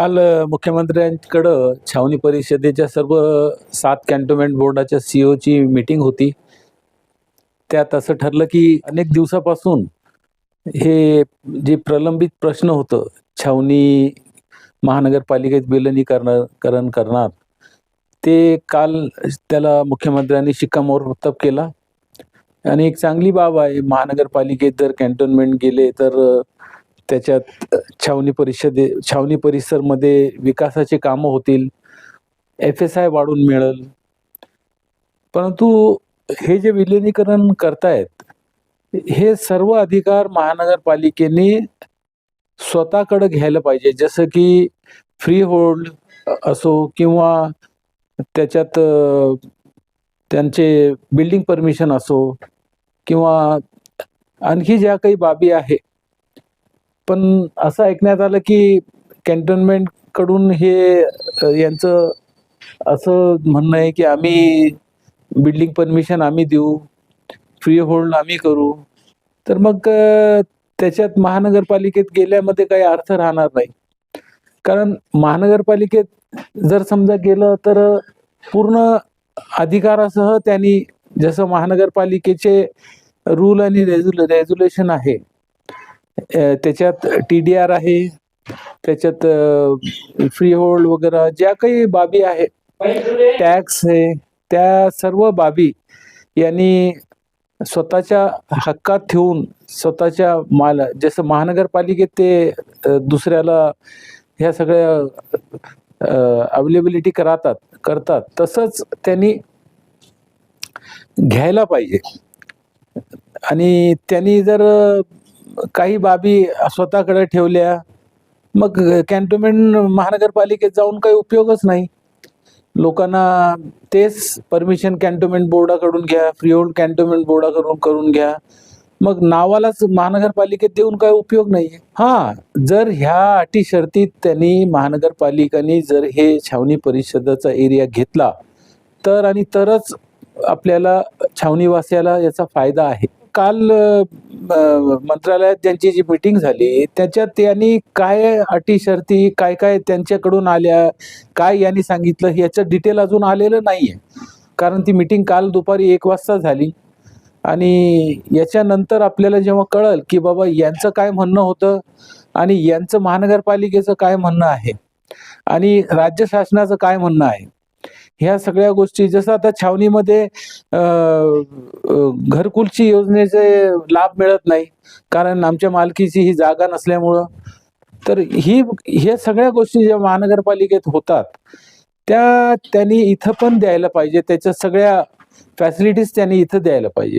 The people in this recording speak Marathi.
काल मुख्यमंत्र्यांकडं छावणी परिषदेच्या सर्व सात कॅन्टोन्मेंट बोर्डाच्या सीओची मीटिंग होती. त्यात असं ठरलं की अनेक दिवसापासून हे जे प्रलंबित प्रश्न होतं छावणी महानगरपालिकेत विलनीकरण करण करणार ते काल त्याला मुख्यमंत्र्यांनी शिक्कामोर्तब केला. आणि एक चांगली बाब आहे महानगरपालिकेत जर कॅन्टोन्मेंट गेले तर त्याच्यात छावणी परिषदे छावणी परिसरमध्ये विकासाची कामं होतील एफ एस आय वाढून मिळेल. परंतु हे जे विलिनीकरण करतायत हे सर्व अधिकार महानगरपालिकेने स्वतःकडे घ्यायला पाहिजे. जसं की फ्री होल्ड असो किंवा त्याच्यात त्यांचे बिल्डिंग परमिशन असो किंवा आणखी ज्या काही बाबी आहे पण असं ऐकण्यात आलं की कॅन्टोन्मेंटकडून हे यांचं असं म्हणणं आहे की आम्ही बिल्डिंग परमिशन आम्ही देऊ फ्री होल्ड आम्ही करू. तर मग त्याच्यात महानगरपालिकेत गेल्यामध्ये काही अर्थ राहणार नाही. कारण महानगरपालिकेत जर समजा गेलं तर पूर्ण अधिकारासह त्यांनी जसं महानगरपालिकेचे रूल आणि रेझुल रेझुलेशन आहे त्याच्यात टी डी आर आहे त्याच्यात फ्री होल्ड वगैरे ज्या काही बाबी आहे टॅक्स आहे त्या सर्व बाबी यांनी स्वतःच्या हक्कात ठेवून स्वतःच्या माल जसं महानगरपालिकेत ते दुसऱ्याला ह्या सगळ्या अवेलेबिलिटी करतात करतात तसंच त्यांनी घ्यायला पाहिजे. आणि त्यांनी जर काही बाबी स्वतःकडे ठेवल्या. मग कॅन्टोन्मेंट महानगरपालिकेत जाऊन काही उपयोगच नाही. लोकांना तेच परमिशन कॅन्टोन्मेंट बोर्डाकडून घ्या फ्री होल्ड कॅन्टोन्मेंट बोर्डाकडून करून घ्या. मग नावालाच महानगरपालिकेत देऊन काय उपयोग नाही हा जर ह्या अटी शर्तीत त्यांनी महानगरपालिकांनी जर हे छावणी परिषदेचा एरिया घेतला तर आणि तरच आपल्याला छावणीवासियाला याचा फायदा आहे. काल मंत्रालयात त्यांची जी मीटिंग झाली त्याच्यात त्यांनी काय अटी शर्ती काय काय त्यांच्याकडून आल्या काय यांनी सांगितलं याचं डिटेल अजून आलेलं नाही आहे कारण ती मीटिंग काल दुपारी एक वाजता झाली. आणि याच्यानंतर आपल्याला जेव्हा कळल की बाबा यांचं काय म्हणणं होतं आणि यांचं महानगरपालिकेचं काय म्हणणं आहे आणि राज्य शासनाचं काय म्हणणं आहे ह्या सगळ्या गोष्टी जसं आता छावणीमध्ये घरकुलची योजनेचे लाभ मिळत नाही कारण आमच्या मालकीची ही जागा नसल्यामुळं. तर ही ह्या सगळ्या गोष्टी ज्या महानगरपालिकेत होतात त्या त्यांनी इथं पण द्यायला पाहिजे त्याच्या सगळ्या फॅसिलिटीज त्यांनी इथं द्यायला पाहिजे.